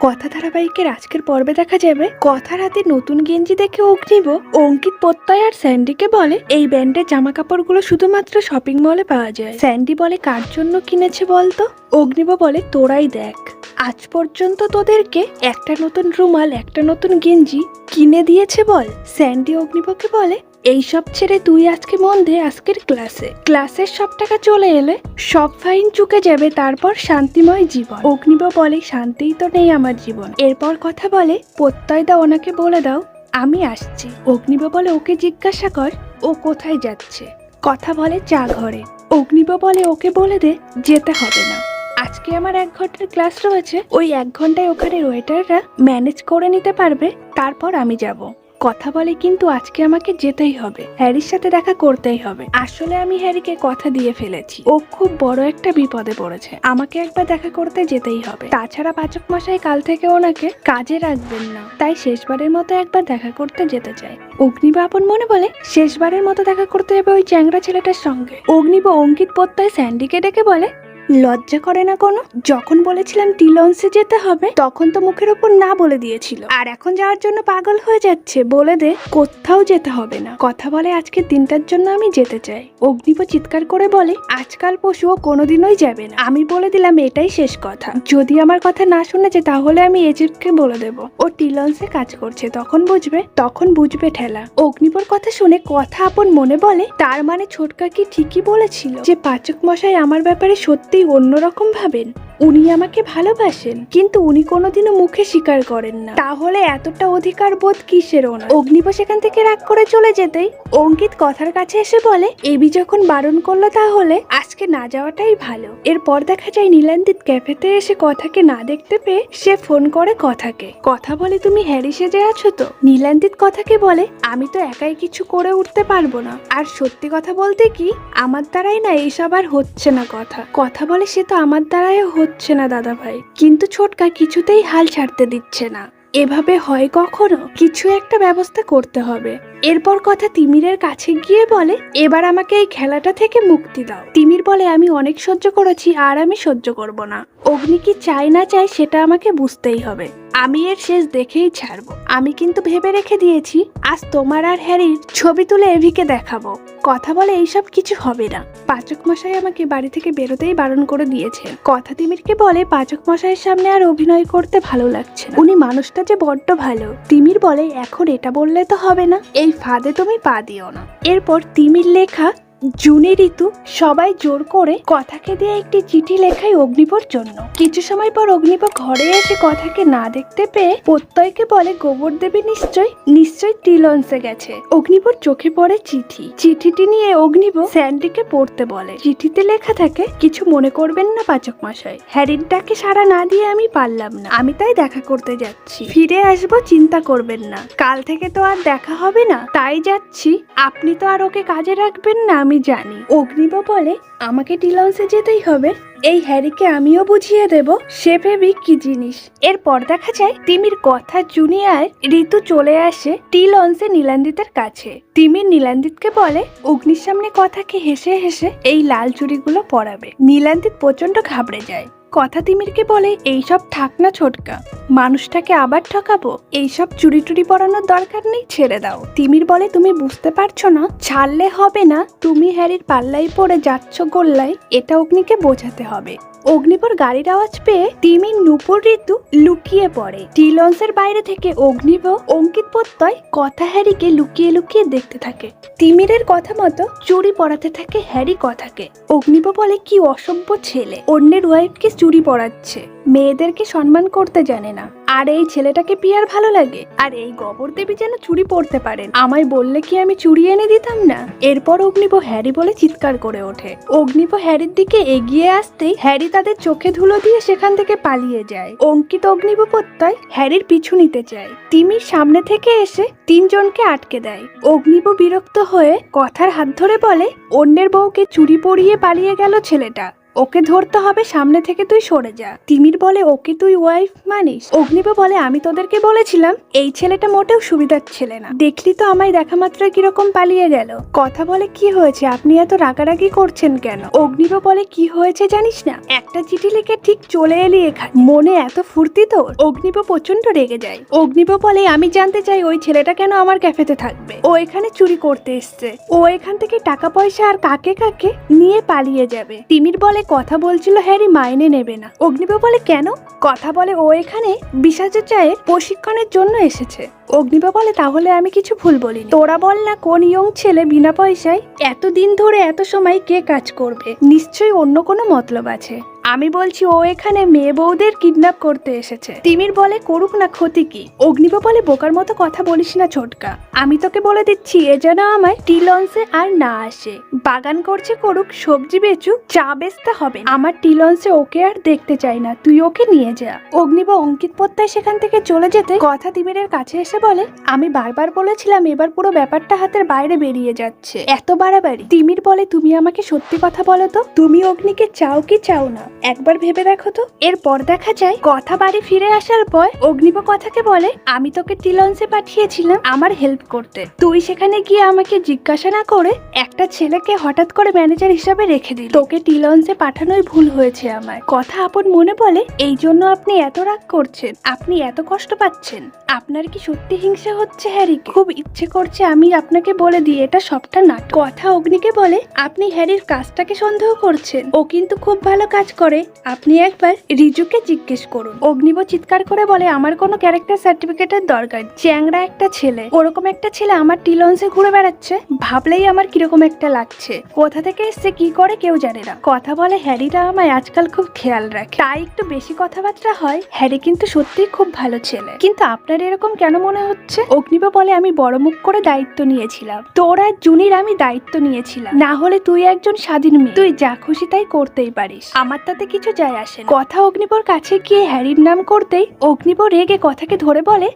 কথা ধারাবাহিকের আজকের পর্বে দেখা যাবে। কথার হাতে নতুন গেঞ্জি দেখে অগ্নিব অঙ্কিত প্রত্যয় আর স্যান্ডিকে বলে, এই ব্যান্ডের জামা কাপড়গুলো শুধুমাত্র শপিং মলে পাওয়া যায়। স্যান্ডি বলে, কার জন্য কিনেছে বলতো? অগ্নিব বলে, তোরাই দেখ। আজ পর্যন্ত তোদেরকে একটা নতুন রুমাল, একটা নতুন গেঞ্জি কিনে দিয়েছে বল। স্যান্ডি অগ্নিবকে বলে এইসব ছেড়ে তুই আজকে মন দে আজকের ক্লাসে। ক্লাসের সব টাকা চলে এলে সব ফাইন চুকে যাবে, তারপর শান্তিময় জীবন। অগ্নিব বলে, শান্তিই তো নেই আমার জীবন। এরপর কথা বলে, প্রত্যয় দা ওনাকে বলে দাও, আমি আসছি। অগ্নিব বলে, ওকে জিজ্ঞাসা কর, ও কোথায় যাচ্ছে? কথা বলে, চা ঘরে। অগ্নিব বলে, ওকে বলে দে, যেতে হবে না। আজকে আমার এক ঘণ্টার ক্লাস রয়েছে, ওই এক ঘন্টায় ওখানে ওয়েটাররা ম্যানেজ করে নিতে পারবে, তারপর আমি যাব। কথা বলে কিন্তু আজকে আমাকে যেতেই হবে। হ্যারির সাথে দেখা করতেই হবে। আসলে আমি হ্যারিকে কথা দিয়ে ফেলেছি। ও খুব বড় একটা বিপদে পড়েছে। আমাকে একবার দেখা করতে যেতেই হবে। তাছাড়া পাচক মশাই কাল থেকে ওনাকে কাজে রাখবেন না। তাই শেষবারের মতো একবার দেখা করতে যেতে চাই। অগ্নিব আপন মনে বলে, শেষবারের মতো দেখা করতে যাবে ওই চ্যাংরা ছেলেটার সঙ্গে। অগ্নিব অঙ্কিত প্রত্যয় স্যান্ডিকে ডেকে বলে লজ্জা করে না কোনো? যখন বলেছিলাম টিলন্সে যেতে হবে, তখন তো মুখের ওপর না বলে দিয়েছিল। আর এখন যাওয়ার জন্য পাগল হয়ে যাচ্ছে, বলে দে, কোথাও যেতে হবে না। কথা বলে আজকে দিনটার জন্য আমি যেতে চাই। অগ্নিপ চিৎকার করে বলে, আজকাল পশু ও কোনোদিনই যাবে না। আমি বলে দিলাম, এটাই শেষ কথা। যদি আমার কথা না শুনেছে, তাহলে আমি এজিপ্টকে বলে দেব। ও টিলন্সে কাজ করছে, তখন বুঝবে তখন বুঝবে ঠেলা। অগ্নিপর কথা শুনে কথা আপন মনে বলে, তার মানে ছোটকা কি ঠিকই বলেছিল? যে পাচক মশাই আমার ব্যাপারে সত্যিই অন্যরকম ভাবেন উনি আমাকে ভালোবাসেন, কিন্তু উনি কোনোদিনও মুখে স্বীকার করেন না। তাহলে এতটা অধিকার বোধ কিসের ওনার? অগ্নিপ সেখান থেকে রাগ করে চলে যেতেই অঙ্কিত কথার কাছে এসে বলে, এবি যখন বারণ করল তাহলে আজকে না যাওয়াটাই ভালো। এরপর দেখা যায় নীলান্দিত ক্যাফেতে এসে কথাকে না দেখতে পেয়ে সে ফোন করে কথাকে। কথা বলে তুমি হ্যারি সেজে আছো তো? নীলান্দিত কথাকে বলে, আমি তো একাই কিছু করে উঠতে পারব না। আর সত্যি কথা বলতে কি, আমার দ্বারাই না এইসব আর হচ্ছে না কথা। কথা বলে সে তো আমার দ্বারাই হচ্ছে না দাদা ভাই কিন্তু ছোটকা কিছুতেই হাল ছাড়তে দিচ্ছে না। এভাবে হয় কখনো? কিছু একটা ব্যবস্থা করতে হবে। এরপর কথা তিমিরের কাছে গিয়ে বলে, এবার আমাকে এই খেলাটা থেকে মুক্তি দাও। তিমির বলে, আমি অনেক সহ্য করেছি, আর আমি সহ্য করব না। অগ্নি কি চাই না চাই সেটা আমাকে বুঝতেই হবে। আমি এর শেষ দেখেই ছাড়বো। আমি কিন্তু ভেবে রেখে দিয়েছি, আজ তোমার আর হ্যারির ছবি তুলে এভিকে দেখাবো। কথা বলে এইসব কিছু হবে না। পাচক মশাই আমাকে বাড়ি থেকে বেরোতেই বারণ করে দিয়েছে। কথা তিমিরকে বলে, পাচক মশাইয়ের সামনে আর অভিনয় করতে ভালো লাগছে উনি মানুষটা যে বড্ড ভালো। তিমির বলে, এখন এটা বললে তো হবে না। এই ফাঁদে তুমি পা দিও না। এরপর তিমির লেখা জুনি ঋতু সবাই জোর করে কথাকে দিয়ে একটি চিঠি লেখায় অগ্নিপর জন্য। কিছু সময় পর অগ্নিপ ঘরে এসে কথাকে না দেখতে পেয়ে প্রত্যয়কে বলে, গোবর দেবী নিশ্চয় নিশ্চয় টিলন্সে গেছে। অগ্নিপর চোখে পড়ে চিঠি। চিঠিটি নিয়ে অগ্নিপ স্যান্ডিকে পড়তে বলে। চিঠিতে লেখা থাকে, কিছু মনে করবেন না পাচক মশাই। হ্যারির সারা না দিয়ে আমি পারলাম না। আমি তাই দেখা করতে যাচ্ছি। ফিরে আসব, চিন্তা করবেন না। কাল থেকে তো আর দেখা হবে না। তাই যাচ্ছি। আপনি তো আর ওকে কাজে রাখবেন না আমি জানি। অগ্নিব বলে, আমাকে টিলন্সে যেতেই হবে। এই হ্যারিকে আমিও বুঝিয়ে দেব, সে ভেবি কি জিনিস? এরপর দেখা যায়, তিমির কথা জুনিয়ার ঋতু চলে আসে টিলন্সে নীলান্দিতের কাছে। তিমির নীলান্দিতকে বলে, অগ্নির সামনে কথাকে হেসে হেসে এই লাল চুড়িগুলো পরাবে? নীলান্দিত প্রচণ্ড ঘাবড়ে যায়। কথা তিমিরকে বলে, এইসব থাক না ছোটকা, মানুষটাকে আবার ঠকাবো। এইসব চুরি টুরি পরানোর দরকার নেই, ছেড়ে দাও। তিমির বলে, তুমি বুঝতে পারছ না, ছাড়লে হবে না, তুমি হ্যারির পাল্লাই পড়ে যাচ্ছ গোল্লাই এটা অগ্নিকে বোঝাতে হবে। অগ্নিপর গাড়ির আওয়াজ পেয়ে তিমির নুপুর ঋতু লুকিয়ে পড়ে। টিলন্সের বাইরে থেকে অগ্নিব অঙ্কিত প্রত্যয় কথা হ্যারিকে লুকিয়ে লুকিয়ে দেখতে থাকে। তিমিরের কথা মতো চুরি পড়াতে থাকে হ্যারি কথাকে। অগ্নিব বলে, কি অসভ্য ছেলে। অন্যের ওয়াইফকে চুরি পড়াচ্ছে মেয়েদেরকে সম্মান করতে জানে না। আর এই ছেলেটাকে পিয়ার ভালো লাগে। আর এই গোবর দেবী যেন চুরি পড়তে পারেন। আমায় বললে কি আমি চুরি এনে দিতাম না? এরপর অগ্নিব হ্যারি বলে চিৎকার করে ওঠে। অগ্নিব হ্যারির দিকে এগিয়ে আসতেই হ্যারি তাদের চোখে ধুলো দিয়ে সেখান থেকে পালিয়ে যায়। অঙ্কিত অগ্নিব প্রত্যয় হ্যারির পিছু নিতে চায়। তিমির সামনে থেকে এসে তিনজনকে আটকে দেয়। অগ্নিব বিরক্ত হয়ে কথার হাত ধরে বলে, অন্যের বউকে চুরি পরিয়ে পালিয়ে গেল ছেলেটা। ওকে ধরতে হবে, সামনে থেকে তুই সরে যা। তিমির বলে, ওকে তুই ওয়াইফ মানিস? অগ্নিব বলে, আমি তোদেরকে বলেছিলাম, এই ছেলেটা মোটেও সুবিধার ছেলে না। দেখলি তো আমায় দেখা মাত্র কীরকম পালিয়ে গেল। কথা বলে, কি হয়েছে? আপনি এত রাগারাগি করছেন কেন? অগ্নিব বলে, কি হয়েছে জানিস না? একটা চিঠি লিখে ঠিক চলে এলি এখানে। মনে এত ফুর্তি তোর? অগ্নিব প্রচণ্ড রেগে যায়। অগ্নিব বলে, আমি জানতে চাই ওই ছেলেটা কেন আমার ক্যাফেতে থাকবে? ও এখানে চুরি করতে এসছে। ও এখান থেকে টাকা পয়সা আর কাকে কাকে নিয়ে পালিয়ে যাবে? তিমির বলে কথা বলছিল হ্যারি মাইনে নেবে না। অগ্নিবা বলে, কেন? কথা বলে ও এখানে বিসাচায়ের প্রশিক্ষণের জন্য এসেছে। অগ্নিবা বলে, তাহলে আমি কিছু ভুল বলি তোরা বল না কোন ইয়ং ছেলে বিনা পয়সায় এত দিন ধরে এত সময় কে কাজ করবে? নিশ্চয়ই অন্য কোনো মতলব আছে। আমি বলছি, ও এখানে মেয়ে বউদের কিডন্যাপ করতে এসেছে। তিমির বলে, করুক না ক্ষতি কি। অগ্নিব বলে, বোকার মতো কথা বলিস না, ছোটকা। আমি তোকে বলে দিচ্ছি, এ যেন আমায় টি লঞ্চে আর না আসে। বাগান করছে করুক, সবজি বেচুক চা বেচতে হবে। আমার টি লঞ্চে ওকে আর দেখতে চাই না, তুই ওকে নিয়ে যা। অগ্নিব অঙ্কিত পত্তায় সেখান থেকে চলে যেতে কথা তিমিরের কাছে এসে বলে, আমি বারবার বলেছিলাম, এবার পুরো ব্যাপারটা হাতের বাইরে বেরিয়ে যাচ্ছে। এত বাড়াবাড়ি। তিমির বলে, তুমি আমাকে সত্যি কথা বলো তো? তুমি অগ্নিকে চাও কি চাও না? একবার ভেবে দেখো তো। এরপর দেখা যায়, কথা বাড়ি ফিরে আসার পর অগ্নিব কথাকে বলে, আমি তোকে টিলন্সে পাঠিয়েছিলাম আমার হেল্প করতে। তুই সেখানে গিয়ে আমাকে জিজ্ঞাসা না করে একটা ছেলেকে হঠাৎ করে ম্যানেজার হিসাবে রেখে দিল। তোকে টিলন্সে পাঠানোই ভুল হয়েছে আমার কথা আপন মনে বলে, এই জন্য আপনি এত রাগ করছেন, আপনি এত কষ্ট পাচ্ছেন। আপনার কি সত্যি হিংসা হচ্ছে, হ্যারি? খুব ইচ্ছে করছে আমি আপনাকে বলে দিই, এটা সবটা না কথা অগ্নিকে বলে, আপনি হ্যারির কাজটাকে সন্দেহ করছেন। ও কিন্তু খুব ভালো কাজ করে আপনি একবার রিজুকে জিজ্ঞেস করুন। অগ্নিব চিৎকার করে বলে, আমার কোনো ক্যারেক্টার সার্টিফিকেটের দরকার। চ্যাংরা একটা ছেলে। ওরকম একটা ছেলে আমার টিলন্সে ঘুরে বেড়াচ্ছে। ভাবলেই আমার কীরকম একটা লাগছে। কোথা থেকে এসছে, কি করে কেউ জানে না। কথা বলে হ্যারিরা আমায় আজকাল খুব খেয়াল রাখে। তাই একটু বেশি কথাবার্তা হয়। হ্যারি কিন্তু সত্যিই খুব ভালো ছেলে। কিন্তু আপনার এরকম কেন মনে হচ্ছে? অগ্নিব বলে, আমি বড় মুখ করে দায়িত্ব নিয়েছিলাম। তোর আর জুনির আমি দায়িত্ব নিয়েছিলাম। না হলে তুই একজন স্বাধীন মেয়ে। তুই যা খুশি তাই করতেই পারিস। আমার তাতে কিছু যায় আসে। কথা অগ্নিবর কাছে গিয়ে হ্যারির নাম করতেই অগ্নিপর রেগে কথাকে ধরে বলে,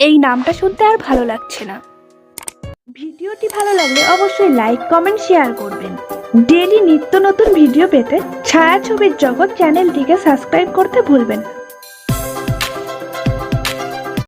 এই নামটা শুনতে আর ভালো লাগছে না ভিডিওটি ভালো লাগলে অবশ্যই লাইক, কমেন্ট, শেয়ার করবেন ডেলি নিত্য নতুন ভিডিও পেতে ছায়াছবির জগৎ চ্যানেলটিকে সাবস্ক্রাইব করতে ভুলবেন।